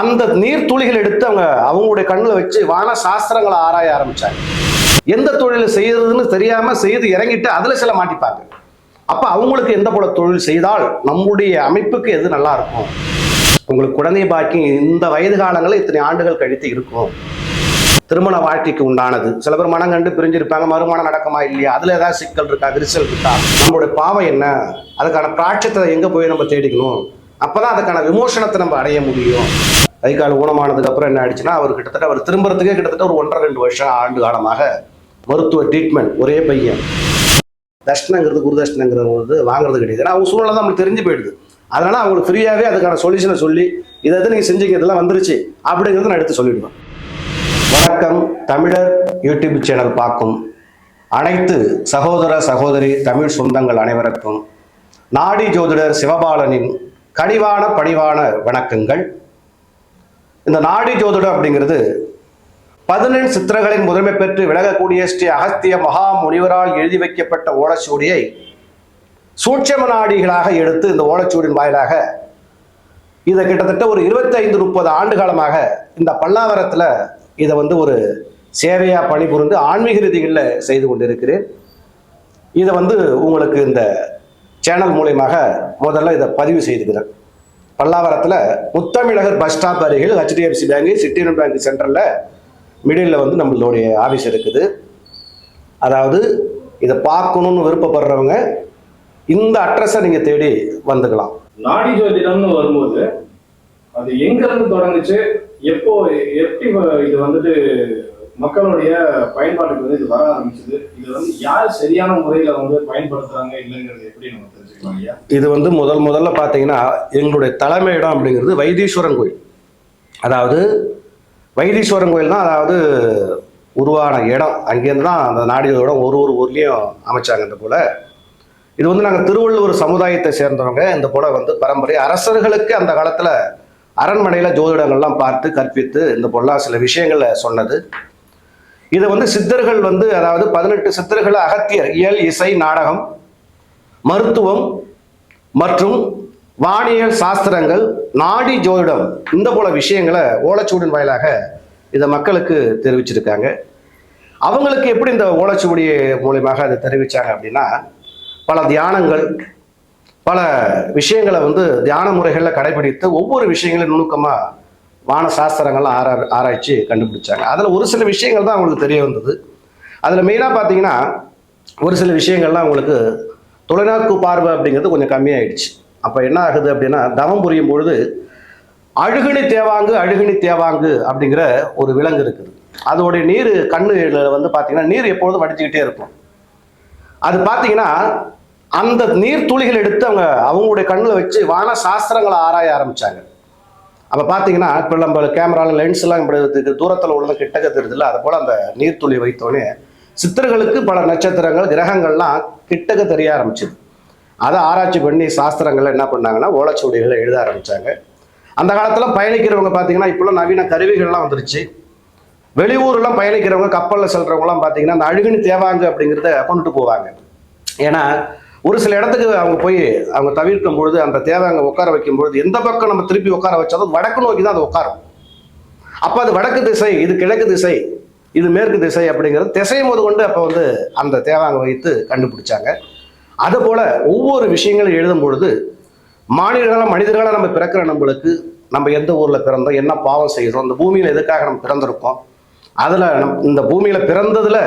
அந்த நீர்த்துளிகள் எடுத்து அவங்க அவங்களுடைய கண்ணில் வச்சு வான சாஸ்திரங்களை ஆராய ஆரம்பிச்சாங்க. எந்த தொழில் செய்யறதுன்னு தெரியாம செய்து இறங்கிட்டு அதுல சில மாட்டிப்பாங்க. அப்ப அவங்களுக்கு எந்த போல தொழில் செய்தால் நம்முடைய அமைப்புக்கு எது நல்லா இருக்கும்? உங்களுக்கு குழந்தை பாக்கியம் இந்த வயது காலங்களில் இத்தனை ஆண்டுகள் கழித்து இருக்கும். திருமண வாழ்க்கைக்கு உண்டானது. சில பேர் மனம் கண்டு பிரிஞ்சிருப்பாங்க மறுமணம் நடக்குமா இல்லையா? அதுல ஏதாவது சிக்கல் இருக்கா? விரிசல் இருக்கா? நம்மளுடைய பாவம் என்ன? அதுக்கான பிராட்சத்தை எங்க போய் நம்ம தேடிக்கணும்? அப்பதான் அதுக்கான விமோசனத்தை நம்ம அடைய முடியும். கை கால் ஊனமானதுக்கு அப்புறம் என்ன ஆயிடுச்சுன்னா அவர் கிட்டத்தட்ட அவர் திரும்புறதுக்கே கிட்டத்தட்ட ஒரு ஒன்றரை ரெண்டு வருஷம் ஆண்டு காலமாக மருத்துவ ட்ரீட்மெண்ட் ஒரே பையன். தர்ஷனங்கிறது குரு வாங்குறது கிடையாது. ஏன்னா அவங்க சூழ்நிலை தான் நம்மளுக்கு தெரிஞ்சு போயிடுது. அதனால அவங்களுக்கு ஃப்ரீயாகவே அதுக்கான சொல்யூஷனை சொல்லி இதை எது நீங்கள் செஞ்சீங்க இதெல்லாம் வந்துருச்சு அப்படிங்கிறத நான் எடுத்து சொல்லிடுவேன். வணக்கம். தமிழர் யூடியூப் சேனல் பார்க்கும் அனைத்து சகோதர சகோதரி தமிழ் சொந்தங்கள் அனைவருக்கும் நாடி ஜோதிடர் சிவபாலனின் கனிவான பணிவான வணக்கங்கள். இந்த நாடி ஜோதிடம் அப்படிங்கிறது பதினெண் சித்திரங்களின் முதன்மை பெற்று விலகக்கூடிய ஸ்ரீ அகஸ்திய மகா முனிவரால் எழுதி வைக்கப்பட்ட ஓலைச்சுவடியை சூட்சம நாடிகளாக எடுத்து இந்த ஓலைச்சுவடியின் வாயிலாக இதை கிட்டத்தட்ட ஒரு இருபத்தைந்து முப்பது ஆண்டு காலமாக இந்த பல்லாவரத்தில் இதை வந்து ஒரு சேவையாக பணிபுரிந்து ஆன்மீக ரீதிகளில் செய்து கொண்டிருக்கிறேன். இதை வந்து உங்களுக்கு இந்த சேனல் மூலயமாக முதல்ல இதை பதிவு செய்துக்கிறேன். பல்லாவரத்தில் முத்தமிழகர் பஸ் ஸ்டாப் அருகில் HDFC bank city union bank சென்டரில் மிடில் வந்து நம்மளுடைய ஆஃபீஸ் இருக்குது. அதாவது இதை பார்க்கணுன்னு விருப்பப்படுறவங்க இந்த அட்ரஸை நீங்கள் தேடி வந்துக்கலாம். நாடி ஜோதிடம்னு வரும்போது அது எங்கேருந்து தொடங்குச்சு எப்போ எப்படி இது வந்துட்டு மக்களுடைய பயன்பாட்டுக்கு வந்து இது வர ஆரம்பிச்சது. இது வந்து யார் சரியான முறையில வந்து பயன்படுத்துறாங்க இல்லைங்கிறது எப்படி நம்ம தெரிஞ்சுக்கலாம் ஐயா? இது வந்து முதல் முதல்ல பார்த்தீங்கன்னா எங்களுடைய தலைமை இடம் அப்படிங்கிறது வைத்தீஸ்வரன் கோயில். அதாவது வைத்தீஸ்வரன் கோயில் தான் அதாவது உருவான இடம். அங்கேருந்து தான் அந்த நாடியோட ஒரு ஒரு ஊர்லேயும் அமைச்சாங்க இந்த போல். இது வந்து நாங்கள் திருவள்ளுவர் சமுதாயத்தை சேர்ந்தவங்க. இந்த போல வந்து பரம்பரை. அரசர்களுக்கு அந்த காலத்தில் அரண்மனையில் ஜோதிடங்கள்லாம் பார்த்து கற்பித்து இந்த போலாம் சில விஷயங்களை சொன்னது. இதை வந்து சித்தர்கள் வந்து அதாவது பதினெட்டு சித்தர்கள் அகத்தியர் இயல் இசை நாடகம் மருத்துவம் மற்றும் வானியல் சாஸ்திரங்கள் நாடி ஜோதிடம் இந்த போல விஷயங்களை ஓலைச்சுவடின் வாயிலாக இதை மக்களுக்கு தெரிவிச்சிருக்காங்க. அவங்களுக்கு எப்படி இந்த ஓலச்சுவடி மூலியமாக அதை தெரிவித்தாங்க அப்படின்னா பல தியானங்கள் பல விஷயங்களை வந்து தியான முறைகளில் கடைபிடித்து ஒவ்வொரு விஷயங்களையும் நுணுக்கமாக வான சாஸ்திரங்கள்லாம் ஆரா ஆராய்ச்சி கண்டுபிடிச்சாங்க. அதில் ஒரு சில விஷயங்கள் தான் அவங்களுக்கு தெரிய வந்தது. அதில் மெயினாக பார்த்தீங்கன்னா ஒரு சில விஷயங்கள்லாம் அவங்களுக்கு தொலைநோக்கு பார்வை அப்படிங்கிறது கொஞ்சம் கம்மியாயிடுச்சு. அப்போ என்ன ஆகுது அப்படின்னா தவம் புரியும் பொழுது அழுகுனி தேவாங்கு அழுகினி தேவாங்கு அப்படிங்கிற ஒரு விலங்கு இருக்குது. அதோடைய நீர் கண்ணு வந்து பார்த்தீங்கன்னா நீர் எப்பொழுதும் வடிச்சுக்கிட்டே இருக்கும். அது பார்த்தீங்கன்னா அந்த நீர் துளிகள் எடுத்து அவங்க அவங்களுடைய கண்ணில் வச்சு வான சாஸ்திரங்களை ஆராய ஆரம்பித்தாங்க அப்போ பார்த்தீங்கன்னா இப்போ நம்ம கேமராவில் லென்ஸ்லாம் இப்படி தூரத்தில் உள்ள கிட்டக்க தெரியுதுல்ல? அது போல் அந்த நீர்த்துளி வைத்தோடனே சித்தர்களுக்கு பல நட்சத்திரங்கள் கிரகங்கள்லாம் கிட்டக்க தெரிய ஆரம்பிச்சுது. அதை ஆராய்ச்சி பண்ணி சாஸ்திரங்கள்ல என்ன பண்ணாங்கன்னா ஓலைச்சுவடிகளை எழுத ஆரம்பித்தாங்க அந்த காலத்தில் பயணிக்கிறவங்க பார்த்தீங்கன்னா இப்போலாம் நவீன கருவிகள்லாம் வந்துருச்சு. வெளியூர்லாம் பயணிக்கிறவங்க கப்பலில் செல்றவங்கலாம் பார்த்தீங்கன்னா அந்த அழுகுனி தேவாங்க அப்படிங்கிறத கொண்டுட்டு போவாங்க. ஏன்னா ஒரு சில இடத்துக்கு அவங்க போய் அவங்க தவிர்க்கும் பொழுது அந்த தேவாங்க உட்கார வைக்கும் பொழுது எந்த பக்கம் நம்ம திருப்பி உட்கார வச்சாலும் வடக்கு நோக்கி தான் அது உட்காரும். அப்போ அது வடக்கு திசை இது கிழக்கு திசை இது மேற்கு திசை அப்படிங்கிறது திசையும் போது கொண்டு அப்போ வந்து அந்த தேவாங்க வைத்து கண்டுபிடிச்சாங்க. அதுபோல் ஒவ்வொரு விஷயங்களும் எழுதும் பொழுது மாநிலங்களாக மனிதர்களாக நம்ம பிறக்கிற நம்மளுக்கு நம்ம எந்த ஊரில் பிறந்தோம் என்ன பாவம் செய்கிறோம் இந்த பூமியில் எதுக்காக நம்ம பிறந்திருக்கோம் அதில் நம் இந்த பூமியில் பிறந்ததில்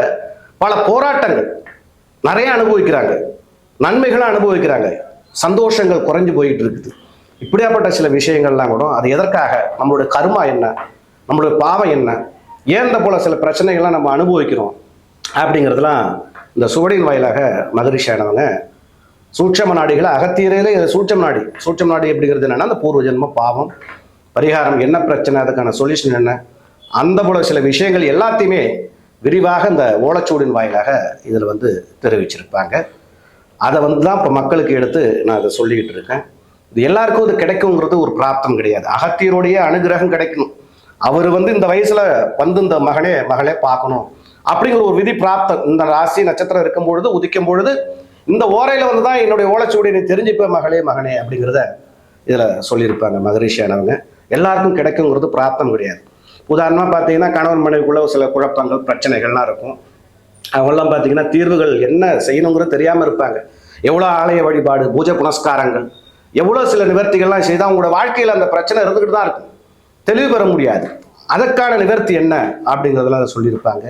பல போராட்டங்கள் நிறைய அனுபவிக்கிறாங்க. நன்மைகளை அனுபவிக்கிறாங்க. சந்தோஷங்கள் குறைஞ்சு போயிட்டு இருக்குது இப்படியாப்பட்ட சில விஷயங்கள்லாம் கூட அது எதற்காக? நம்மளுடைய கர்மா என்ன? நம்மளுடைய பாவம் என்ன? ஏன் இந்த போல சில பிரச்சனைகள்லாம் நம்ம அனுபவிக்கிறோம்? அப்படிங்கிறதுலாம் இந்த சுவடியின் வாயிலாக மகரிஷியானவங்க சூட்சம நாடிகளை அகத்தீரையிலே இது நாடி. சூட்சம் நாடி எப்படிங்கிறது என்னன்னா அந்த பூர்வ ஜென்ம பாவம் பரிகாரம் என்ன பிரச்சனை அதுக்கான சொல்யூஷன் என்ன? அந்த போல சில விஷயங்கள் எல்லாத்தையுமே விரிவாக இந்த ஓலச்சூடின் வாயிலாக இதில் வந்து தெரிவிச்சிருப்பாங்க. அதை வந்து தான் இப்போ மக்களுக்கு எடுத்து நான் அதை சொல்லிக்கிட்டு இருக்கேன். இது எல்லாருக்கும் இது கிடைக்குங்கிறது ஒரு பிராப்தம் கிடையாது. அகத்தியருடைய அனுகிரகம் கிடைக்கணும். அவர் வந்து இந்த வயசுல வந்து இந்த மகனே மகளே பார்க்கணும் அப்படிங்கிற ஒரு விதி பிராப்தம் இந்த ராசி நட்சத்திரம் இருக்கும் பொழுது உதிக்கும் பொழுது இந்த ஓரையில வந்து தான் என்னுடைய ஓலைச்சுவடி நீ தெரிஞ்சுப்ப மகளே மகனே அப்படிங்கிறத இதில் சொல்லியிருப்பாங்க மகரிஷியானவங்க எல்லாருக்கும் கிடைக்குங்கிறது பிராப்தம் கிடையாது. உதாரணமாக பார்த்தீங்கன்னா கணவன் மனைவிக்குள்ள சில குழப்பங்கள் பிரச்சனைகள்லாம் இருக்கும். அவங்கெல்லாம் பார்த்தீங்கன்னா தீர்வுகள் என்ன செய்யணுங்கிறது தெரியாமல் இருப்பாங்க. எவ்வளோ ஆலய வழிபாடு பூஜை புனஸ்காரங்கள் எவ்வளோ சில நிவர்த்திகள்லாம் செய்தால் அவங்களோட வாழ்க்கையில் அந்த பிரச்சனை இருந்துக்கிட்டு தான் இருக்கும். தெளிவு பெற முடியாது. அதற்கான நிவர்த்தி என்ன அப்படிங்கிறதெல்லாம் அதை சொல்லியிருப்பாங்க.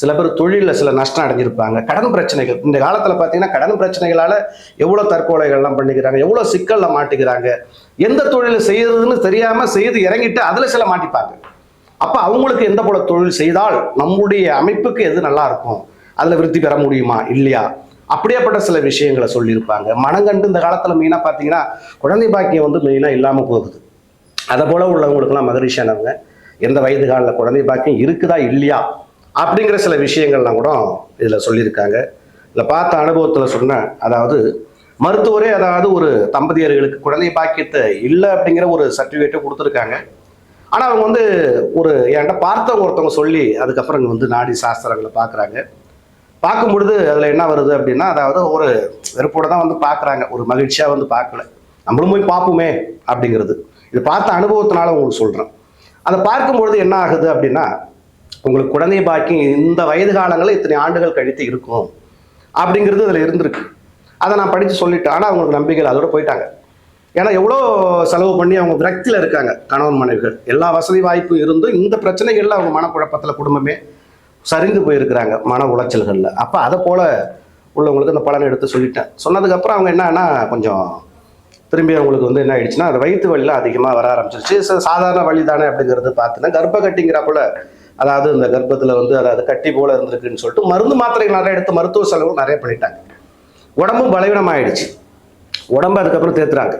சில பேர் தொழிலில் சில நஷ்டம் அடைஞ்சிருப்பாங்க. கடன் பிரச்சனைகள் இந்த காலத்தில் பார்த்தீங்கன்னா கடன் பிரச்சனைகளால் எவ்வளோ தற்கொலைகள்லாம் பண்ணிக்கிறாங்க எவ்வளோ சிக்கலில் மாட்டிக்கிறாங்க எந்த தொழில் செய்யறதுன்னு தெரியாமல் செய்து இறங்கிட்டு அதில் சில மாட்டிப்பாங்க. அப்போ அவங்களுக்கு எந்த போல தொழில் செய்தால் நம்முடைய அமைப்புக்கு எது நல்லா இருக்கும்? அதில் விருத்தி பெற முடியுமா? இல்லையா? அப்படியேப்பட்ட சில விஷயங்களை சொல்லியிருப்பாங்க. மனங்கண்டு இந்த காலத்தில் மெயினாக பார்த்தீங்கன்னா குழந்தை பாக்கியம் வந்து மெயினாக இல்லாமல் போகுது. அதை போல் உள்ளவங்களுக்குலாம் மகிழ்ச்சியானவங்க எந்த வயது காலில் குழந்தை பாக்கியம் இருக்குதா இல்லையா? அப்படிங்கிற சில விஷயங்கள்லாம் கூட இதில் சொல்லியிருக்காங்க. இதில் பார்த்த அனுபவத்தில் சொன்னேன் அதாவது மருத்துவரே அதாவது ஒரு தம்பதியர்களுக்கு குழந்தை பாக்கியத்தை இல்லை அப்படிங்கிற ஒரு சர்டிஃபிகேட்டை கொடுத்துருக்காங்க. ஆனால் அவங்க வந்து ஒரு என்கிட்ட பார்த்தவங்க ஒருத்தவங்க சொல்லி அதுக்கப்புறம் இங்கே வந்து நாடி சாஸ்திரங்களை பார்க்குறாங்க. பார்க்கும் பொழுது அதில் என்ன வருது அப்படின்னா அதாவது ஒரு வெறுப்போட தான் வந்து பார்க்குறாங்க. ஒரு மகிழ்ச்சியாக வந்து பார்க்கல. நம்மளும் போய் பார்ப்போமே அப்படிங்கிறது. இது பார்த்த அனுபவத்தினால உங்களுக்கு சொல்கிறேன் அதை பார்க்கும்பொழுது என்ன ஆகுது அப்படின்னா உங்களுக்கு குழந்தை பாக்கியம் இந்த வயது காலங்களில் இத்தனை ஆண்டுகள் கழித்து இருக்கும் அப்படிங்கிறது அதில் இருந்திருக்கு. அதை நான் படித்து சொல்லிட்டேன். ஆனால் அவங்களுக்கு நம்பிக்கை அதோட போயிட்டாங்க. ஏன்னா எவ்வளோ செலவு பண்ணி அவங்க விரக்தியில் இருக்காங்க கணவன் மனைவிகள். எல்லா வசதி வாய்ப்பும் இருந்தும் இந்த பிரச்சனைகளில் அவங்க மனக்குழப்பத்தில் குடும்பமே சரிந்து போயிருக்கிறாங்க மன உளைச்சல்களில். அப்போ அதை போல் உள்ளவங்களுக்கு அந்த பலனை எடுத்து சொல்லிட்டேன். சொன்னதுக்கப்புறம் அவங்க என்னன்னா கொஞ்சம் திரும்பி அவங்களுக்கு வந்து என்ன ஆயிடுச்சுன்னா அது வயிற்று வலிலாம் அதிகமாக வர ஆரம்பிச்சிருச்சு. சாதாரண வழி தானே அப்படிங்கிறது பார்த்தீங்கன்னா கர்ப்ப கட்டிங்கிறப்பல அதாவது இந்த கர்ப்பத்தில் வந்து அதாவது கட்டி போல இருந்திருக்குன்னு சொல்லிட்டு மருந்து மாத்திரைகள் நிறைய எடுத்து மருத்துவ செலவு நிறைய பண்ணிட்டாங்க. உடம்பும் பலவீனமாயிடுச்சு. உடம்பு அதுக்கப்புறம் தேத்துறாங்க.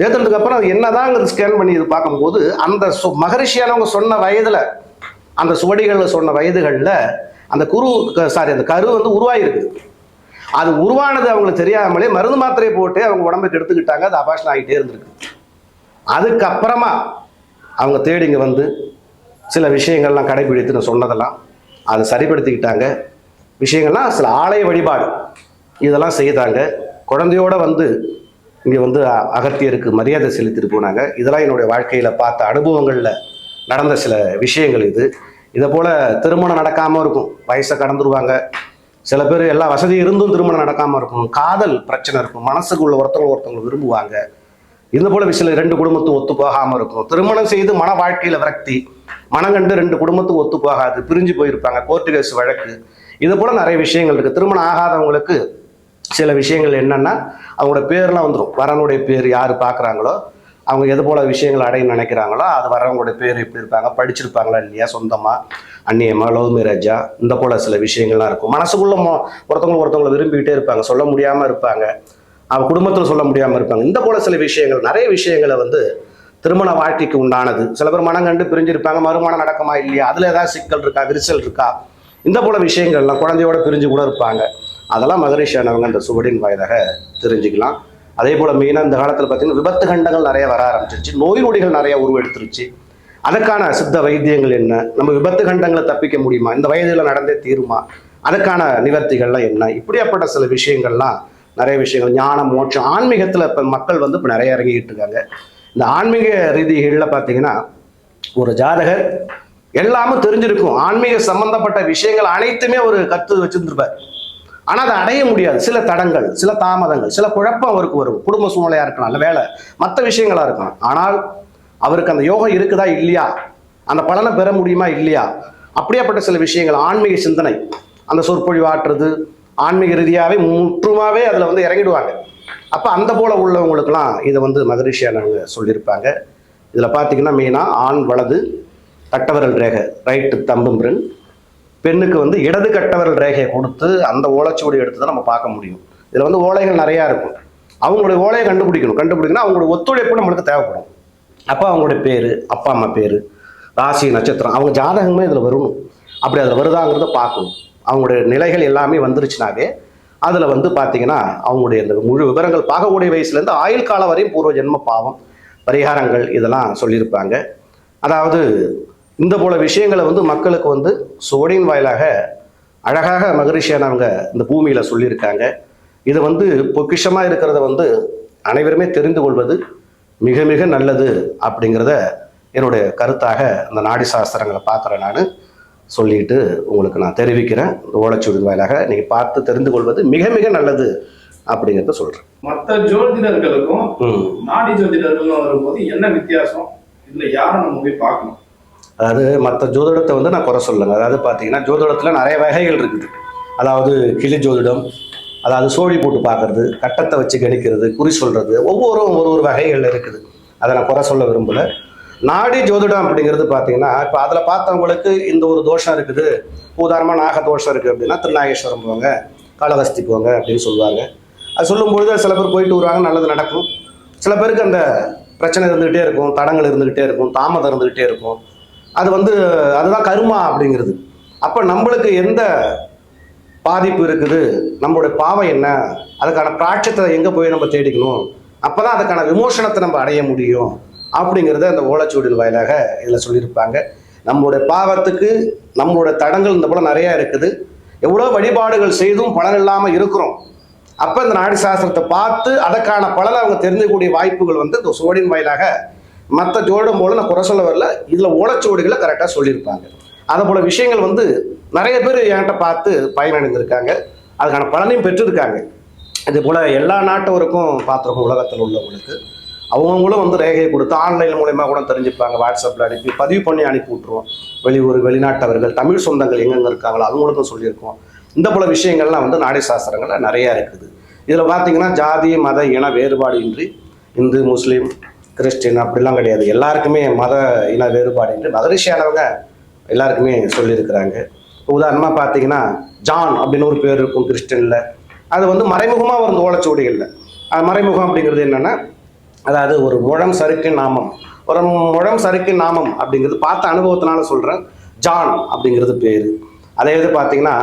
தேத்துறதுக்கப்புறம் என்னதான் அது என்னதாங்கிறது ஸ்கேன் பண்ணி இது பார்க்கும்போது அந்த மகரிஷியானவங்க சொன்ன வயதில் அந்த சுவடிகளில் சொன்ன வயதுகளில் அந்த குரு சாரி அந்த கரு வந்து உருவாயிருக்குது அது உருவானது அவங்களுக்கு தெரியாமலே மருந்து மாத்திரையை போட்டு அவங்க உடம்புக்கு எடுத்துக்கிட்டாங்க அது அபாஷன் ஆகிட்டே இருந்திருக்கு. அதுக்கப்புறமா அவங்க தேடி இங்கே வந்து சில விஷயங்கள்லாம் கடைபிடித்துன்னு சொன்னதெல்லாம் அதை சரிப்படுத்திக்கிட்டாங்க. விஷயங்கள்லாம் சில ஆலய வழிபாடு இதெல்லாம் செய்தாங்க. குழந்தையோட வந்து இங்கே வந்து அகத்தியருக்கு மரியாதை செலுத்திட்டு போனாங்க. இதெல்லாம் என்னுடைய வாழ்க்கையில் பார்த்த அனுபவங்களில் நடந்த சில விஷயங்கள் இது. இதை போல் திருமணம் நடக்காமல் இருக்கும். வயசை கடந்துருவாங்க. சில பேர் எல்லா வசதி இருந்தும் திருமணம் நடக்காமல் இருக்கும். காதல் பிரச்சனை இருக்கும். மனசுக்குள்ள ஒருத்தவங்க ஒருத்தவங்க விரும்புவாங்க. இந்த போல விஷயம் ரெண்டு குடும்பத்தும் ஒத்து போகாமல் இருக்கும். திருமணம் செய்து மன வாழ்க்கையில் விரக்தி. மனம் கண்டு ரெண்டு குடும்பத்துக்கும் ஒத்து போகாது. பிரிஞ்சு போயிருப்பாங்க. கோர்ட்டு கேஸ் வழக்கு. இது போல நிறைய விஷயங்கள் இருக்கு. திருமணம் ஆகாதவங்களுக்கு சில விஷயங்கள் என்னன்னா அவங்களோட பேர்லாம் வந்துடும் வரனுடைய பேர் யார் பார்க்குறாங்களோ அவங்க எது போல விஷயங்கள் அடைய நினைக்கிறாங்களோ அது வரவங்களுடைய பேர் எப்படி இருப்பாங்க படிச்சிருப்பாங்களா இல்லையா சொந்தமா? அந்நியமா லவ் மேரேஜா இந்த போல சில விஷயங்கள்லாம் இருக்கும். மனசுக்குள்ள ஒருத்தவங்க ஒருத்தவங்களை விரும்பிக்கிட்டே இருப்பாங்க. சொல்ல முடியாம இருப்பாங்க. அவங்க குடும்பத்தில் சொல்ல முடியாமல் இருப்பாங்க. இந்த போல சில விஷயங்கள் நிறைய விஷயங்களை வந்து திருமண வாழ்க்கைக்கு உண்டானது. சில பேர் மனம் கண்டு பிரிஞ்சிருப்பாங்க. மறுமணம் நடக்குமா இல்லையா? அதில் ஏதாவது சிக்கல் இருக்கா விரிசல் இருக்கா? இந்த போல விஷயங்கள்லாம் குழந்தையோட பிரிஞ்சு கூட இருப்பாங்க. அதெல்லாம் மகரிஷியானவங்க அந்த சுவடின் வாயிலாக தெரிஞ்சுக்கலாம். அதே போல் மெயினாக இந்த காலத்தில் பார்த்தீங்கன்னா விபத்து கண்டங்கள் நிறைய வர ஆரம்பிச்சிருச்சு. நோய் நொடிகள் நிறைய உருவெடுத்துருச்சு. அதுக்கான சித்த வைத்தியங்கள் என்ன? நம்ம விபத்து கண்டங்களை தப்பிக்க முடியுமா? இந்த வயதில் நடந்தே தீருமா? அதுக்கான நிவர்த்திகள்லாம் என்ன? இப்படியாப்பட்ட சில விஷயங்கள்லாம் நிறைய விஷயங்கள் ஞானம் மோட்சம் ஆன்மீகத்தில் இப்போ மக்கள் வந்து இப்போ நிறைய இறங்கிட்டு இருக்காங்க. இந்த ஆன்மீக ரீதிகளில் பார்த்தீங்கன்னா ஒரு ஜாதகர் எல்லாமே தெரிஞ்சிருக்கும். ஆன்மீக சம்பந்தப்பட்ட விஷயங்கள் அனைத்துமே ஒரு கற்று வச்சிருந்திருப்பார். ஆனால் அதை அடைய முடியாது. சில தடங்கள் சில தாமதங்கள் சில குழப்பம் அவருக்கு வரும். குடும்ப சூழ்நிலையாக இருக்கலாம் இல்லை வேலை மற்ற விஷயங்களாக இருக்கலாம். ஆனால் அவருக்கு அந்த யோகம் இருக்குதா இல்லையா? அந்த பலனை பெற முடியுமா இல்லையா? அப்படியாப்பட்ட சில விஷயங்கள் ஆன்மீக சிந்தனை அந்த சொற்பொழிவு ஆற்றுறது ஆன்மீக ரீதியாகவே முற்றுமாவே அதில் வந்து இறங்கிடுவாங்க. அப்போ அந்த போல உள்ளவங்களுக்கெல்லாம் இதை வந்து மகரிஷியானவங்க சொல்லியிருப்பாங்க. இதில் பார்த்தீங்கன்னா மெயினாக ஆண் வலது தட்டவரல் ரேகை ரைட்டு தம்பும்பிரன் பெண்ணுக்கு வந்து இடது கட்டவரல் ரேகையை கொடுத்து அந்த ஓலைச்சுவடி எடுத்து தான் நம்ம பார்க்க முடியும். இதில் வந்து ஓலைகள் நிறையா இருக்கும். அவங்களுடைய ஓலையை கண்டுபிடிக்கணும். கண்டுபிடிக்கணும் அவங்களுடைய ஒத்துழைப்பு நம்மளுக்கு தேவைப்படும். அப்போ அவங்களுடைய பேர் அப்பா அம்மா பேர் ராசி நட்சத்திரம் அவங்க ஜாதகமே இதில் வரணும் அப்படி அதில் வருதாங்கிறத பார்க்கணும். அவங்களுடைய நிலைகள் எல்லாமே வந்துருச்சுனாவே அதில் வந்து பார்த்தீங்கன்னா அவங்களுடைய இந்த முழு விவரங்கள் பார்க்கக்கூடிய வயசுலேருந்து ஆயுள் காலம் வரையும் பூர்வ ஜென்ம பாவம் பரிகாரங்கள் இதெல்லாம் சொல்லியிருப்பாங்க. அதாவது இந்த போல விஷயங்களை வந்து மக்களுக்கு வந்து சுவடியின் வாயிலாக அழகாக மகரிஷியானவங்க இந்த பூமியில் சொல்லியிருக்காங்க. இது வந்து பொக்கிஷமாக இருக்கிறத வந்து அனைவருமே தெரிந்து கொள்வது மிக மிக நல்லது அப்படிங்கிறத என்னுடைய கருத்தாக அந்த நாடி சாஸ்திரங்களை பார்க்குறேன் நான். சொல்லிட்டு உங்களுக்கு நான் தெரிவிக்கிறேன். இந்த ஓலைச்சுவடி வாயிலாக நீங்கள் பார்த்து தெரிந்து கொள்வது மிக மிக நல்லது அப்படிங்கிறத சொல்கிறேன் மற்ற ஜோதிடர்களுக்கும் நாடி ஜோதிடர்களும் வரும்போது என்ன வித்தியாசம்? இதுல யாரை நம்ம போய் பார்க்கணும்? அதாவது மற்ற ஜோதிடத்தை வந்து நான் குறை சொல்லுங்க அதாவது பார்த்தீங்கன்னா ஜோதிடத்தில் நிறைய வகைகள் இருக்குது. அதாவது கிளி ஜோதிடம் அதாவது சோழி போட்டு பார்க்கறது கட்டத்தை வச்சு கணிக்கிறது குறி சொல்கிறது ஒவ்வொரு ஒரு ஒரு வகைகள் இருக்குது. அதை நான் குறை சொல்ல விரும்பல. நாடி ஜோதிடம் அப்படிங்கிறது பார்த்தீங்கன்னா இப்போ அதில் பார்த்தவங்களுக்கு இந்த ஒரு தோஷம் இருக்குது. உதாரணமாக நாக தோஷம் இருக்குது அப்படின்னா திருநாகேஸ்வரம் போவாங்க காலகஸ்தி போங்க அப்படின்னு சொல்லுவாங்க. அது சொல்லும்பொழுது சில பேர் போயிட்டு வருவாங்க நல்லது நடக்கும். சில பேருக்கு அந்த பிரச்சனை இருந்துகிட்டே இருக்கும் தடங்கள் இருந்துகிட்டே இருக்கும் தாமதம் இருந்துகிட்டே இருக்கும். அது வந்து அதுதான் கருமா அப்படிங்கிறது. அப்போ நம்மளுக்கு எந்த பாதிப்பு இருக்குது? நம்மளுடைய பாவம் என்ன? அதுக்கான பிராட்சத்தை எங்கே போய் நம்ம தேடிக்கணும்? அப்போ தான் அதுக்கான விமோசனத்தை நம்ம அடைய முடியும். அப்படிங்கிறத அந்த ஓலைச்சுவடியின் வாயிலாக இதில் சொல்லியிருப்பாங்க. நம்மளுடைய பாவத்துக்கு நம்மளுடைய தடங்கள் இந்த போல் நிறையா இருக்குது. எவ்வளோ வழிபாடுகள் செய்தும் பலன் இல்லாமல் இருக்கிறோம். அப்போ இந்த நாடி சாஸ்திரத்தை பார்த்து அதற்கான பலனை அவங்க தெரிஞ்சக்கூடிய வாய்ப்புகள் வந்து இந்த சுவடின் வாயிலாக மற்ற ஜோடம் போல நான் குறை சொல்ல வரல. இதில் ஓலச்சுவடிகளை கரெக்டாக சொல்லியிருப்பாங்க. அதை போல விஷயங்கள் வந்து நிறைய பேர் என்கிட்ட பார்த்து பயனடைந்திருக்காங்க. அதுக்கான பலனையும் பெற்றிருக்காங்க. இது போல் எல்லா நாட்டவருக்கும் பார்த்துருக்கோம் உலகத்தில் உள்ளவங்களுக்கு. அவங்கவுங்களும் வந்து ரேகையை கொடுத்து ஆன்லைன் மூலயமா கூட தெரிஞ்சுப்பாங்க. வாட்ஸ்அப்பில் அனுப்பி பதிவு பண்ணி அனுப்பி விட்ருவோம் வெளியூர் வெளிநாட்டவர்கள் தமிழ் சொந்தங்கள் எங்கெங்கே இருக்காங்களோ அவங்களுக்கும் சொல்லியிருக்கோம். இந்த போல விஷயங்கள்லாம் வந்து நாடி சாஸ்திரங்களில் நிறையா இருக்குது. இதில் பார்த்தீங்கன்னா ஜாதி மத இன வேறுபாடு இன்றி இந்து முஸ்லீம் கிறிஸ்டின் அப்படிலாம் கிடையாது. எல்லாருக்குமே மத இன வேறுபாடு என்று மதரிஷியானவங்க எல்லாருக்குமே சொல்லியிருக்கிறாங்க. உதாரணமாக பார்த்தீங்கன்னா ஜான் அப்படின்னு ஒரு பேர் இருக்கும் கிறிஸ்டினில். அது வந்து மறைமுகமாக வரும் ஓலைச்சுவடிகளில். அது மறைமுகம் அப்படிங்கிறது என்னென்னா அதாவது ஒரு முழம் சறுக்கு நாமம். ஒரு முழம் சறுக்கு நாமம் அப்படிங்கிறது பார்த்த அனுபவத்தினால சொல்கிறேன் ஜான் அப்படிங்கிறது பேர். அதே இது பார்த்தீங்கன்னா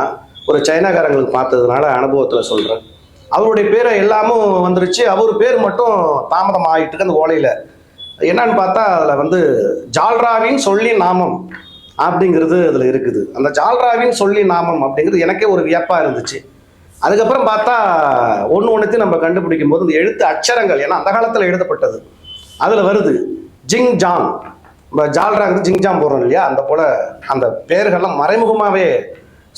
ஒரு சைனாக்காரங்களுக்கு பார்த்ததுனால அனுபவத்தில் சொல்கிறேன் அவருடைய பேரை எல்லாமும் வந்துருச்சு. அவர் பேர் மட்டும் தாமதம் ஆகிட்டு இருக்கு அந்த ஓலையில். என்னன்னு பார்த்தா அதில் வந்து ஜால்ராவின் சொல்லி நாமம் அப்படிங்கிறது அதில் இருக்குது. அந்த ஜால்ராவின் சொல்லி நாமம் அப்படிங்கிறது எனக்கே ஒரு வியப்பாக இருந்துச்சு. அதுக்கப்புறம் பார்த்தா ஒன்று ஒன்றுத்தையும் நம்ம கண்டுபிடிக்கும் போது இந்த எழுத்து அச்சரங்கள் ஏன்னா அந்த காலத்தில் எழுதப்பட்டது. அதில் வருது ஜிங் ஜான் நம்ம ஜால்ராங்கிறது ஜிங் ஜாம் போடுறோம் இல்லையா? அந்த போல் அந்த பேர்கள்லாம் மறைமுகமாகவே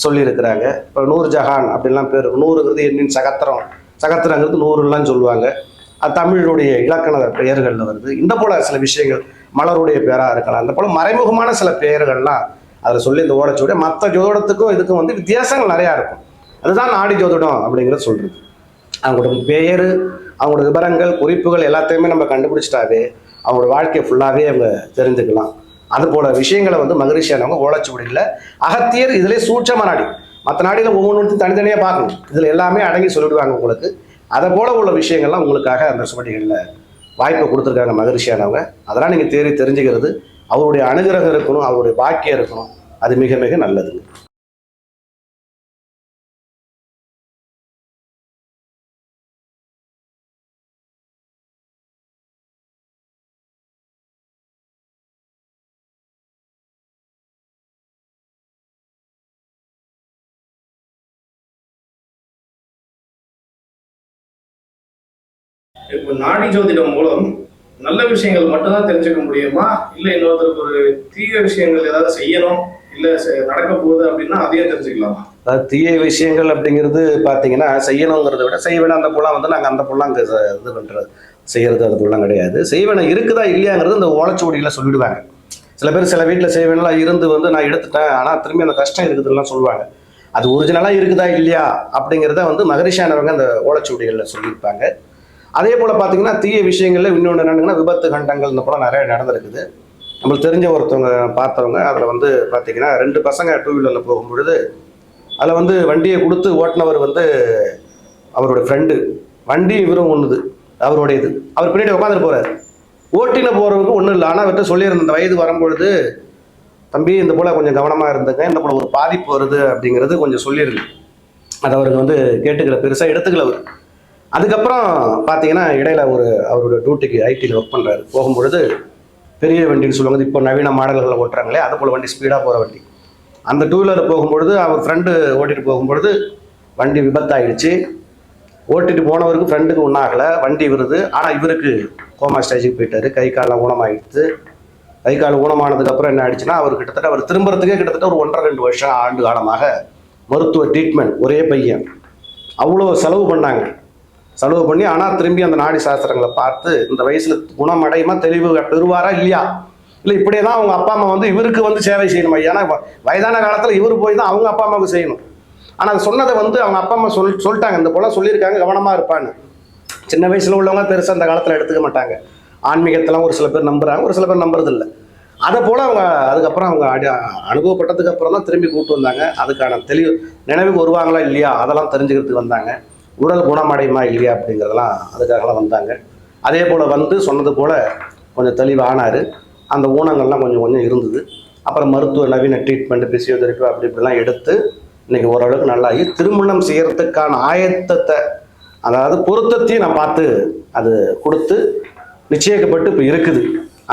சொல்லியிருக்கிறாங்க. இப்போ நூறு ஜஹான் அப்படின்லாம் பேர். நூறுங்கிறது எண்ணின் சகத்திரம். சகத்திரங்கிறது நூறுலாம் சொல்லுவாங்க. அது தமிழுடைய இலக்கண பெயர்களில் வருது. இந்த போல சில விஷயங்கள் மலருடைய பேராக இருக்கலாம். அந்த போல மறைமுகமான சில பெயர்கள்லாம் அதில் சொல்லி இந்த ஓடச்சூட மற்ற ஜோதிடத்துக்கும் இதுக்கும் வந்து வித்தியாசங்கள் நிறையா இருக்கும். அதுதான் நாடி ஜோதிடம் அப்படிங்கிறத சொல்கிறது அவங்களோட பெயர் அவங்களோட விவரங்கள் குறிப்புகள் எல்லாத்தையுமே நம்ம கண்டுபிடிச்சிட்டாவே அவங்களோட வாழ்க்கையை ஃபுல்லாகவே அவங்க தெரிஞ்சுக்கலாம். அது போல விஷயங்களை வந்து மகரிஷியானவங்க ஓலைச்சுவடியில் அகத்தியர் இதிலே சூட்சம நாடி. மற்ற நாடியில் ஒவ்வொன்றுத்தையும் தனித்தனியாக பார்க்கணும். இதில் எல்லாமே அடங்கி சொல்லிடுவாங்க உங்களுக்கு. அதை போல உள்ள விஷயங்கள்லாம் உங்களுக்காக அந்த சுவடிகளில் வாய்ப்பு கொடுத்துருக்காங்க மகரிஷியானவங்க அதெல்லாம் நீங்கள் தேடி தெரிஞ்சுக்கிறது. அவருடைய அனுகிரகம் இருக்கணும் அவருடைய பாக்கியம் இருக்கணும். அது மிக மிக நல்லதுங்க இப்போ நாடி ஜோதிடம் மூலம் நல்ல விஷயங்கள் மட்டும்தான் தெரிஞ்சுக்க முடியுமா? இல்லை இன்னொருத்தருக்கு ஒரு தீய விஷயங்கள் ஏதாவது செய்யணும்? இல்லை நடக்க போகுது அப்படின்னா அதையும் தெரிஞ்சுக்கலாமா? அதாவது தீய விஷயங்கள் அப்படிங்கிறது பார்த்தீங்கன்னா செய்யணுங்கிறத விட செய்வேன அந்த புலாம் வந்து நாங்கள் அந்த புலாம் அங்கே இது பண்ணுறது செய்கிறது அது புலாம் கிடையாது. செய்வேன இருக்குதா இல்லையாங்கிறது இந்த ஓலைச்சுவடியில் சொல்லிடுவாங்க. சில பேர் சில வீட்டில் செய்வேனெல்லாம் இருந்து வந்து நான் எடுத்துட்டேன் ஆனால் திரும்பி அந்த கஷ்டம் இருக்குதுலாம் சொல்லுவாங்க. அது ஒரிஜினலாக இருக்குதா இல்லையா அப்படிங்கிறத வந்து மகரிஷானவங்க அந்த ஓலைச்சுவடிகளில் சொல்லியிருப்பாங்க. அதே போல் பார்த்தீங்கன்னா தீய விஷயங்களில் இன்னொன்று என்னென்னா விபத்து கண்டங்கள் இந்த போல் நிறைய நடந்திருக்குது. நம்மளுக்கு தெரிஞ்ச ஒருத்தவங்க பார்த்தவங்க அதில் வந்து பார்த்தீங்கன்னா ரெண்டு பசங்க டூ வீலரில் போகும்பொழுது அதில் வந்து வண்டியை கொடுத்து ஓட்டினவர் வந்து அவரோட ஃப்ரெண்டு வண்டி இவரும் ஒன்றுது அவருடைய இது அவர் பின்னாடி உட்காந்துட்டு போகிறார் ஓட்டின போகிறவங்க ஒன்றும் இல்லை. ஆனால் அவர்கிட்ட சொல்லியிருந்த அந்த வயது வரும்பொழுது தம்பி இந்த போல் கொஞ்சம் கவனமாக இருந்துங்க. இந்த போல் ஒரு பாதிப்பு வருது அப்படிங்கிறது கொஞ்சம் சொல்லிடுங்க அது அவருக்கு வந்து கேட்டுக்கல பெருசாக எடுத்துக்கல அவர். அதுக்கப்புறம் பார்த்தீங்கன்னா இடையில ஒரு அவரோட டியூட்டிக்கு ஐடியில் ஒர்க் பண்ணுறாரு போகும்பொழுது பெரிய வண்டின்னு சொல்லுவாங்க. இப்போ நவீன மாடல்களில் ஓட்டுறாங்களே அது போல் வண்டி ஸ்பீடாக போகிற வண்டி. அந்த டூ வீலர் போகும்பொழுது அவர் ஃப்ரெண்டு ஓட்டிட்டு போகும்பொழுது வண்டி விபத்தாயிடுச்சு. ஓட்டிட்டு போனவருக்கு ஃப்ரெண்டுக்கு ஒன்றாகலை வண்டி வருது ஆனால் இவருக்கு கோமா ஸ்டேஜுக்கு போயிட்டாரு. கை காலில் ஊனமாயிடுச்சு. கை கால் ஊனமானதுக்கப்புறம் என்ன ஆயிடுச்சுன்னா அவர் கிட்டத்தட்ட அவர் திரும்புறதுக்கே கிட்டத்தட்ட ஒரு ஒன்றரை ரெண்டு வருஷம் ஆண்டு காலமாக மருத்துவ ட்ரீட்மெண்ட் ஒரே பையன். அவ்வளோ செலவு பண்ணாங்க. செலவு பண்ணி ஆனால் திரும்பி அந்த நாடி சாஸ்திரங்களை பார்த்து இந்த வயசுல குணமடையுமா தெளிவு பெறுவாரா இல்லையா? இல்லை இப்படியே தான் அவங்க அப்பா அம்மா வந்து இவருக்கு வந்து சேவை செய்யணும்? ஏன்னா வயதான காலத்தில் இவர் போய் தான் அவங்க அப்பா அம்மாவுக்கு செய்யணும். ஆனால் அது சொன்னதை வந்து அவங்க அப்பா அம்மா சொல் சொல்லிட்டாங்க. இந்த போல சொல்லியிருக்காங்க கவனமாக இருப்பான்னு. சின்ன வயசில் உள்ளவங்க பெருசாக அந்த காலத்தில் எடுத்துக்க மாட்டாங்க. ஆன்மீகத்தெல்லாம் ஒரு சில பேர் நம்புகிறாங்க ஒரு சில பேர் நம்புறதில்லை அதை போல் அவங்க அதுக்கப்புறம் அவங்க அடி அனுபவப்பட்டதுக்கு அப்புறம் தான் திரும்பி கூப்பிட்டு வந்தாங்க. அதுக்கான தெளிவு நினைவுக்கு வருவாங்களா இல்லையா? அதெல்லாம் தெரிஞ்சுக்கிறதுக்கு வந்தாங்க. உடல் குணமடையுமா இல்லையா அப்படிங்கிறதெல்லாம் அதுக்காகலாம் வந்தாங்க. அதே போல் வந்து சொன்னது போல் கொஞ்சம் தெளிவானார். அந்த ஊனங்கள்லாம் கொஞ்சம் கொஞ்சம் இருந்தது. அப்புறம் மருத்துவ நவீன ட்ரீட்மெண்ட் பிசியோதெரப்பி அப்படி இப்படிலாம் எடுத்து இன்னைக்கு ஓரளவுக்கு நல்லாகி திருமணம் செய்கிறதுக்கான ஆயத்தத்தை அதாவது பொருத்தத்தையும் நான் பார்த்து அது கொடுத்து நிச்சயிக்கப்பட்டு இப்போ இருக்குது.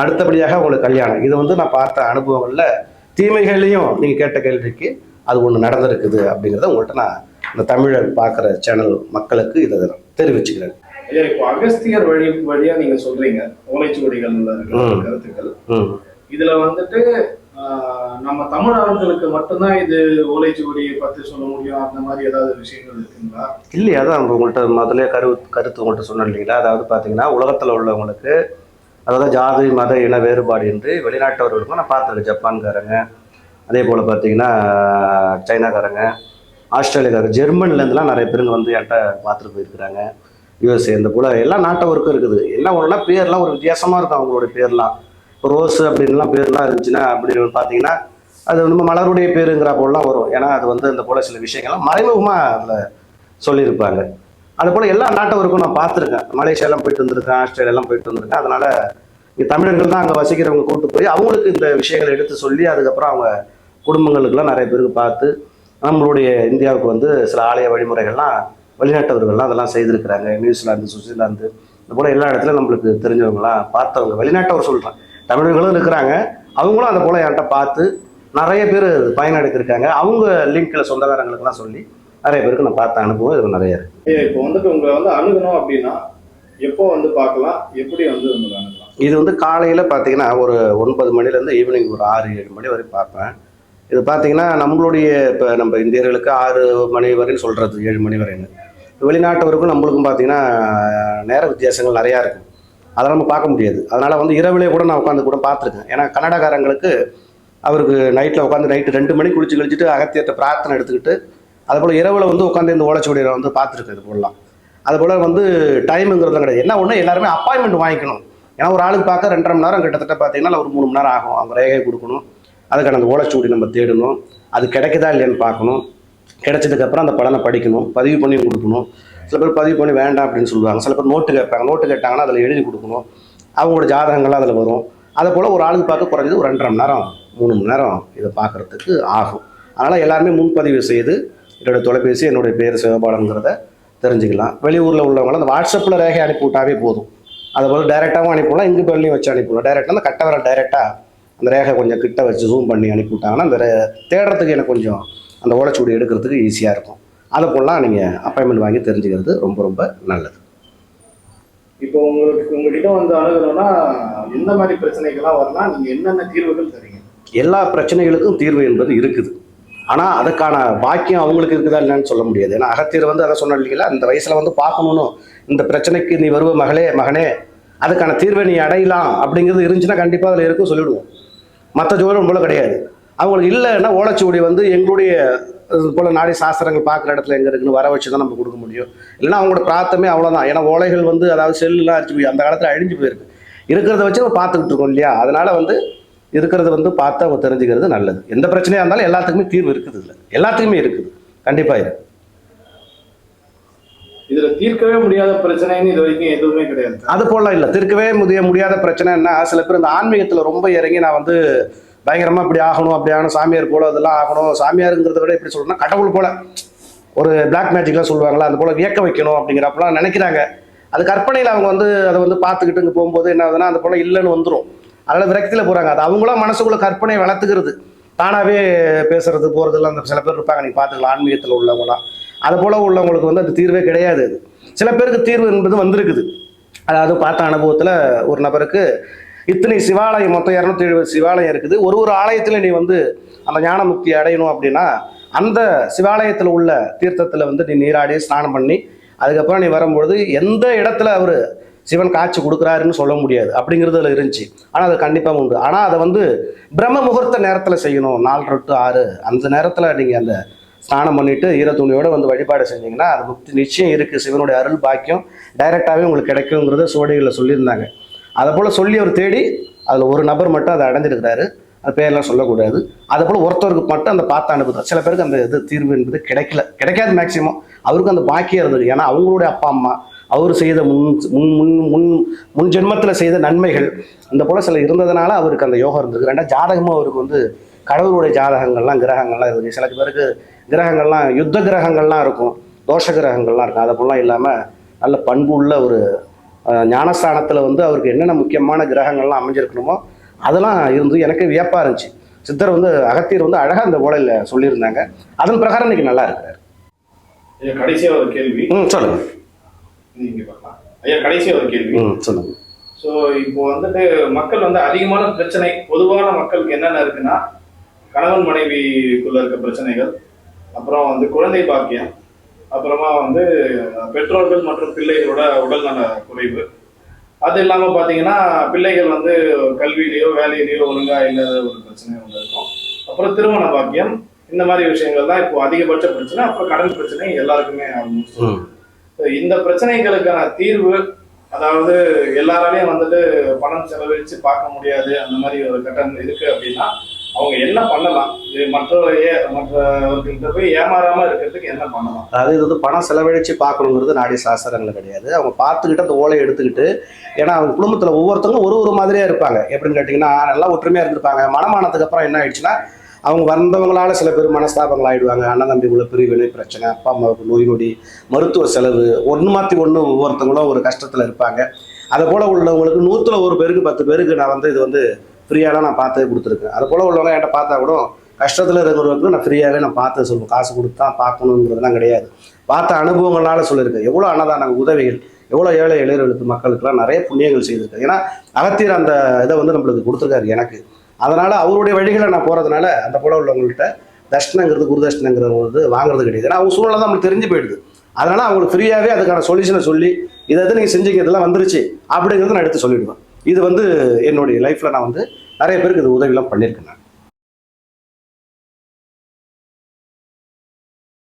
அடுத்தபடியாக உங்களுக்கு கல்யாணம். இது வந்து நான் பார்த்த அனுபவங்களில் தீமைகள்லையும் நீங்கள் கேட்ட கேள்விக்கு அது ஒன்று நடந்திருக்குது அப்படிங்கிறத உங்கள்கிட்ட நான் இந்த தமிழை பார்க்குற சேனல் மக்களுக்கு இதை தெரிவிச்சுக்கிறேன். இப்போ அகஸ்தியர் வழி வழியா நீங்க சொல்றீங்க. ஓலைச்சுவடிகள். கருத்துக்கள். இதுல வந்துட்டு நம்ம தமிழர்களுக்கு மட்டும்தான் இது ஓலைச்சுவடியை பத்தி சொல்ல முடியும்? அந்த மாதிரி ஏதாவது விஷயங்கள் இருக்குங்களா? இல்லையா அதான் உங்கள்கிட்ட முதல்ல கரு கருத்து உங்கள்கிட்ட சொன்னேன் இல்லைங்களா? அதாவது பார்த்தீங்கன்னா உலகத்தில் உள்ளவங்களுக்கு அதாவது ஜாதி மத இன வேறுபாடு என்று வெளிநாட்டவர்களுக்கும் நான் பார்த்துருக்கேன் ஜப்பான்காரங்க. அதே போல் பார்த்தீங்கன்னா சைனாக்காரங்க. ஆஸ்திரேலியாக்காரங்க ஜெர்மன்லேருந்துலாம் நிறைய பேருங்க வந்து என்கிட்ட பார்த்துட்டு போயிருக்கிறாங்க. யூஎஸ்ஏ இந்த போல் எல்லா நாட்டவருக்கும் இருக்குது. என்ன ஒன்றுனா பேர்லாம் ஒரு வித்தியாசமாக இருக்கும் அவங்களோட பேர்லாம். இப்போ ரோஸ் அப்படின்லாம் பேர்லாம் இருந்துச்சுன்னா அப்படின்னு பார்த்தீங்கன்னா அது நம்ம மலருடைய பேருங்கிற போலாம் வரும். ஏன்னா அது வந்து இந்த போல் சில விஷயங்கள்லாம் மறைமுகமாக அதில் சொல்லியிருப்பாங்க. அது போல் எல்லா நாட்டவருக்கும் நான் பார்த்துருக்கேன். மலேசியாலாம் போயிட்டு வந்திருக்கேன் ஆஸ்திரேலியாலாம் போயிட்டு வந்திருக்கேன். அதனால் இங்கே தமிழர்கள் தான் அங்கே வசிக்கிறவங்க கூப்பிட்டு போய் அவங்களுக்கு இந்த விஷயங்களை எடுத்து சொல்லி அதுக்கப்புறம் அவங்க குடும்பங்களுக்கெல்லாம் நிறைய பேருக்கு பார்த்து நம்மளுடைய இந்தியாவுக்கு வந்து சில ஆலய வழிமுறைகள்லாம் வெளிநாட்டவர்கள்லாம் அதெல்லாம் செய்திருக்கிறாங்க. நியூசிலாந்து சுவிட்சர்லாந்து இந்த போல் எல்லா இடத்துலையும் நம்மளுக்கு தெரிஞ்சவங்களாம் பார்த்தவங்க. வெளிநாட்டவர் சொல்கிறேன் தமிழர்களும் இருக்கிறாங்க. அவங்களும் அதை போல் என்கிட்ட பார்த்து நிறைய பேர் பயனடைத்திருக்காங்க அவங்க லிங்க்கில் சொந்தக்காரங்களுக்கெல்லாம் சொல்லி நிறைய பேருக்கு நான் பார்த்த அனுபவம் இது நிறைய இருக்கு. இப்போ வந்துட்டு உங்களை வந்து அணுகணும் அப்படின்னா எப்போ வந்து பார்க்கலாம்? எப்படி வந்து இது வந்து காலையில் பார்த்தீங்கன்னா ஒரு ஒன்பது மணிலேருந்து ஈவினிங் ஒரு ஆறு ஏழு மணி வரை பார்ப்பேன். இது பார்த்தீங்கன்னா நம்மளுடைய இப்போ நம்ம இந்தியர்களுக்கு ஆறு மணி வரைன்னு சொல்கிறது ஏழு மணி வரைன்னு. வெளிநாட்டவருக்கும் நம்மளுக்கும் பார்த்தீங்கன்னா நேர வித்தியாசங்கள் நிறையா இருக்கும். அதை நம்ம பார்க்க முடியாது. அதனால் வந்து இரவிலே கூட நான் உட்காந்து கூட பார்த்துருக்கேன். ஏன்னா கன்னடக்காரங்களுக்கு அவருக்கு நைட்டில் உட்காந்து நைட்டு ரெண்டு மணி குளிச்சு கழிச்சிட்டு அகத்தியத்தை பிரார்த்தனை எடுத்துக்கிட்டு அதுபோல் இரவில் வந்து உட்காந்து இந்த ஓலைச்சுவடியில் வந்து பார்த்துருக்கேன் இது போலலாம். அதுபோல் வந்து டைமுங்கிறது கிடையாது. என்ன ஒன்று எல்லாருமே அப்பாயின்மெண்ட் வாங்கிக்கணும். ஏன்னா ஒரு ஆளுக்கு பார்க்க ரெண்டரை மணி நேரம் கிட்டத்தட்ட பார்த்தீங்கன்னா ஒரு மூணு மணி நேரம் ஆகும். அவங்க ரேகை கொடுக்கணும். அதுக்கான அந்த ஓலைச்சுவடி நம்ம தேடணும். அது கிடைக்குதா இல்லையான்னு பார்க்கணும். கிடைச்சதுக்கப்புறம் அந்த பலனை படிக்கணும். பதிவு பண்ணி கொடுக்கணும். சில பேர் பதிவு பண்ணி வேண்டாம் அப்படின்னு சொல்லுவாங்க. சில பேர் நோட்டு கேட்பாங்க. நோட்டு கேட்டாங்கன்னா அதில் எழுதி கொடுக்கணும். அவங்களோட ஜாதகங்கள்லாம் அதில் வரும். அதை போல் ஒரு ஆளுக்கு பார்க்க குறைஞ்சது ஒரு ரெண்டரை மணி நேரம் மூணு மணி நேரம் இதை பார்க்குறதுக்கு ஆகும். அதனால் எல்லாருமே முன்பதிவு செய்து என்னோடய தொலைபேசி என்னுடைய பேர் சிவபாலங்கிறத தெரிஞ்சுக்கலாம். வெளியூரில் உள்ளவங்களாம் அந்த வாட்ஸ்அப்பில் ரேகை அனுப்பி விட்டாவே போதும். அதை போல் டைரெக்டாகவும் அனுப்பிவிடலாம் இங்கு பேர்லையும் வச்சு அனுப்பிவிடலாம் டைரெக்டாக அந்த கட்டவரை டைரெக்டாக அந்த ரேகை கொஞ்சம் கிட்ட வச்சு ஜூம் பண்ணி அனுப்பி விட்டாங்கன்னா அந்த தேடுறதுக்கு எனக்கு கொஞ்சம் அந்த ஓலைச்சுவடி எடுக்கிறதுக்கு ஈஸியாக இருக்கும். அதை போலாம் நீங்கள் அப்பாயின்மெண்ட் வாங்கி தெரிஞ்சுக்கிறது ரொம்ப ரொம்ப நல்லது. இப்போ உங்களுக்கு உங்ககிட்ட வந்து அணுகணும்னா எந்த மாதிரி பிரச்சனைகள்லாம் வரலாம் நீங்க என்னென்ன தீர்வுகள் தரீங்க? எல்லா பிரச்சனைகளுக்கும் தீர்வு என்பது இருக்குது. ஆனால் அதுக்கான பாக்கியம் அவங்களுக்கு இருக்குதா இல்லைன்னு சொல்ல முடியாது. ஏன்னா அகத்தியர் வந்து அதை சொன்ன இல்லைங்களா? இந்த வயசில் வந்து பார்க்கணும்னு. இந்த பிரச்சனைக்கு நீ வருவ மகளே மகனே அதுக்கான தீர்வை நீ அடையலாம் அப்படிங்கிறது இருந்துச்சுன்னா கண்டிப்பாக அதில் இருக்கும் சொல்லிவிடுவோம். மற்ற ஜோதிடம் போல கிடையாது. அவங்களுக்கு இல்லைன்னா ஓலைச்சுவடி வந்து எங்களுடைய இது போல நாடி சாஸ்திரங்கள் பார்க்குற இடத்துல எங்கே இருக்குன்னு வர வச்சு தான் நம்ம கொடுக்க முடியும். இல்லைன்னா அவங்களோட பிரார்த்தமே அவ்வளோதான் ஏன்னா ஓலைகள் வந்து அதாவது செல்லுலாம் அடிச்சு போய் அந்த காலத்தில் அழிஞ்சு போயிருக்கு. இருக்கிறத வச்சு நம்ம பார்த்துக்கிட்டு இருக்கோம் இல்லையா? அதனால வந்து இருக்கிறத வந்து பார்த்து அவங்க தெரிஞ்சுக்கிறது நல்லது. எந்த பிரச்சனையாக இருந்தாலும் எல்லாத்துக்குமே தீர்வு இருக்குது இல்லை எல்லாத்துக்குமே இருக்குது. கண்டிப்பாக இருக்குது இதுல தீர்க்கவே முடியாத பிரச்சனைன்னு இது வரைக்கும் எதுவுமே கிடையாது. அது போலாம் இல்லை. தீர்க்கவே முடிய முடியாத பிரச்சனை என்ன? சில பேர் இந்த ஆன்மீகத்தில் ரொம்ப இறங்கி நான் வந்து பயங்கரமாக இப்படி ஆகணும் அப்படி ஆகணும் சாமியார் போல அதெல்லாம் ஆகணும் சாமியாருங்கிறத விட எப்படி சொல்றேன்னா கடவுள் போல. ஒரு பிளாக் மேஜிக்லாம் சொல்லுவாங்களா அது போல வியக்க வைக்கணும் அப்படிங்கிறப்பெல்லாம் நினைக்கிறாங்க. அது கற்பனையில் அவங்க வந்து அதை வந்து பார்த்துக்கிட்டு இங்கே போகும்போது என்ன ஆகுதுன்னா அது போல இல்லைன்னு வந்துடும் அதனால் விரக்தியில் போகிறாங்க அது அவங்களாம் மனசுக்குள்ள கற்பனையை வளர்த்துக்கிறது. தானாகவே பேசுறது போகிறதுலாம் அந்த சில பேர் இருப்பாங்க. நீங்கள் பார்த்துக்கலாம் ஆன்மீகத்தில் உள்ளவங்களாம் அது போல் உள்ளவங்களுக்கு வந்து அது தீர்வே கிடையாது அது. சில பேருக்கு தீர்வு என்பது வந்திருக்குது. அதாவது பார்த்த அனுபவத்தில் ஒரு நபருக்கு இத்தனை சிவாலயம் மொத்தம் இரநூத்தி எழுபது சிவாலயம் இருக்குது. ஒரு ஒரு ஆலயத்தில் நீ வந்து அந்த ஞான முக்தி அடையணும் அப்படின்னா அந்த சிவாலயத்தில் உள்ள தீர்த்தத்தில் வந்து நீ நீராடி ஸ்நானம் பண்ணி அதுக்கப்புறம் நீ வரும்பொழுது எந்த இடத்துல அவர் சிவன் காட்சி கொடுக்குறாருன்னு சொல்ல முடியாது. அப்படிங்கிறதுல இருந்துச்சு. ஆனால் அது கண்டிப்பாக உண்டு. ஆனால் அதை வந்து பிரம்ம முகூர்த்த நேரத்தில் செய்யணும். நாலு டு ஆறு அந்த நேரத்தில் நீங்கள் அந்த ஸ்நானம் பண்ணிட்டு ஈர துணியோட வந்து வழிபாடு செஞ்சீங்கன்னா அது முக்தி நிச்சயம் இருக்குது சிவனுடைய அருள் பாக்கியம் டைரெக்டாகவே உங்களுக்கு கிடைக்குங்கிறத சுவடிகளில் சொல்லியிருந்தாங்க. அதை போல் சொல்லி அவர் தேடி அதில் ஒரு நபர் மட்டும் அதை அடைஞ்சிருக்கிறாரு. அது பேரெல்லாம் சொல்லக்கூடாது. அதை போல் ஒருத்தருக்கு மட்டும் அந்த பார்த்த அனுபவம். சில பேருக்கு அந்த இது தீர்வு என்பது கிடைக்கல. கிடைக்காது மேக்சிமம் அவருக்கு அந்த பாக்கியம் இருந்தது. ஏன்னா அவங்களுடைய அப்பா அம்மா அவர் செய்த முன் முன் முன் முன் முன் ஜென்மத்தில் செய்த நன்மைகள். அந்த போல் சில இருந்ததுனால அவருக்கு அந்த யோகம் இருந்தது. ரெண்டா ஜாதகமும் அவருக்கு வந்து கடவுளுடைய ஜாதகங்கள்லாம் கிரகங்கள்லாம் இருக்குது சில பேருக்கு கிரகங்கள்லாம் யுத்த கிரகங்கள்லாம் இருக்கும். தோஷ கிரகங்கள்லாம் இருக்கும். அதை போலாம் இல்லாமல் நல்ல பண்பு உள்ள ஒரு ஞானஸ்தானத்தில் வந்து அவருக்கு என்னென்ன முக்கியமான கிரகங்கள்லாம் அமைஞ்சிருக்கணுமோ அதெல்லாம் இருந்து எனக்கு வியப்பாக இருந்துச்சு. சித்தர் வந்து அகத்தியர் வந்து அழகாக அந்த ஓலையில் சொல்லியிருந்தாங்க. அதன் பிரகாரம் இன்னைக்கு நல்லா இருக்கிறார் ஐயா கடைசியா ஒரு கேள்வி. ம் சொல்லுங்க. ஐயா கடைசியா ஒரு கேள்வி. ம் சொல்லுங்க. ஸோ இப்போ வந்துட்டு மக்கள் வந்து அதிகமான பிரச்சனை பொதுவான மக்களுக்கு என்னென்ன இருக்குன்னா கணவன் மனைவிக்குள்ள இருக்க பிரச்சனைகள் அப்புறம் வந்து குழந்தை பாக்கியம். அப்புறமா வந்து பெற்றோர்கள் மற்றும் பிள்ளைகளோட உடல்நல குறைவு. அது இல்லாம பாத்தீங்கன்னா பிள்ளைகள் வந்து கல்வியிலேயோ வேலையிலேயோ ஒழுங்கா இல்லாத ஒரு பிரச்சனை ஒன்று இருக்கும் அப்புறம் திருமண பாக்கியம். இந்த மாதிரி விஷயங்கள் தான் இப்போ அதிகபட்ச பிரச்சனை. அப்புறம் கடன் பிரச்சனை எல்லாருக்குமே இந்த பிரச்சனைகளுக்கான தீர்வு அதாவது எல்லாராலையும் வந்துட்டு பணம் செலவழிச்சு பார்க்க முடியாது அந்த மாதிரி ஒரு கட்டம் இருக்கு அப்படின்னா அவங்க என்ன பண்ணலாம்? இது மற்ற மற்றவர்கள்ட்ட போய் ஏமாறாம இருக்கிறதுக்கு என்ன பண்ணலாம்? அதாவது இது வந்து பணம் செலவழித்து பார்க்கணுங்கிறது நாடி சாஸ்திரங்கள் கிடையாது. அவங்க பார்த்துக்கிட்டு அந்த ஓலையை எடுத்துக்கிட்டு ஏன்னா அவங்க குடும்பத்தில் ஒவ்வொருத்தவங்களும் ஒரு ஒரு மாதிரியாக இருப்பாங்க. எப்படின்னு கேட்டிங்கன்னா நல்லா ஒற்றுமையாக இருந்திருப்பாங்க. மனமானத்துக்கு அப்புறம் என்ன ஆயிடுச்சுன்னா அவங்க வந்தவங்களால சில பேர் மனஸ்தாபங்கள் ஆயிடுவாங்க. அண்ணன் தம்பி உள்ள பிரிவினை பிரச்சனை அப்பா அம்மாவுக்கு நோய் நொடி மருத்துவ செலவு ஒன்று மாற்றி ஒன்று ஒவ்வொருத்தவங்களும் ஒரு கஷ்டத்தில் இருப்பாங்க. அதை போல் உள்ளவங்களுக்கு நூற்றுல ஒரு பேருக்கு பத்து பேருக்கு நான் வந்து இது வந்து ஃப்ரீயாக நான் பார்த்து கொடுத்துருக்கேன். அது போல் உள்ளவங்க என்கிட்ட பார்த்தா கூட கஷ்டத்தில் இருக்கிறவங்களுக்கு நான் ஃப்ரீயாகவே நான் பார்த்து சொல்லுவேன். காசு கொடுத்து தான் பார்க்கணுங்கிறதுலாம் கிடையாது. பார்த்த அனுபவங்களால சொல்லியிருக்கேன். எவ்வளோ அன்னதான உதவிகள் எவ்வளோ ஏழை இளைஞர்களுக்கு மக்களுக்கெல்லாம் நிறைய புண்ணியங்கள் செய்திருக்கேன். ஏன்னா அகத்தியர் அந்த இதை வந்து நம்மளுக்கு கொடுத்துருக்காரு எனக்கு. அதனால் அவருடைய வழிகளை நான் போகிறதுனால அந்த போல உள்ளவங்கள்ட்ட தர்ஷனங்கிறது குரு தர்ஷனங்கிறது வாங்குறது கிடையாது. ஏன்னா அவங்க சூழ்நிலை தான் நம்மளுக்கு தெரிஞ்சு போயிடுது. அதனால் அவங்களுக்கு ஃப்ரீயாகவே அதுக்கான சொல்யூஷனை சொல்லி இதை எது நீங்கள் செஞ்சுக்க இதெல்லாம் வந்துருச்சு அப்படிங்கிறத நான் எடுத்து சொல்லிவிடுவேன் இது வந்து என்னுடைய லைஃப்பில் நான் வந்து நிறைய பேருக்கு இது உதவிலாம் பண்ணியிருக்கேன் நான்.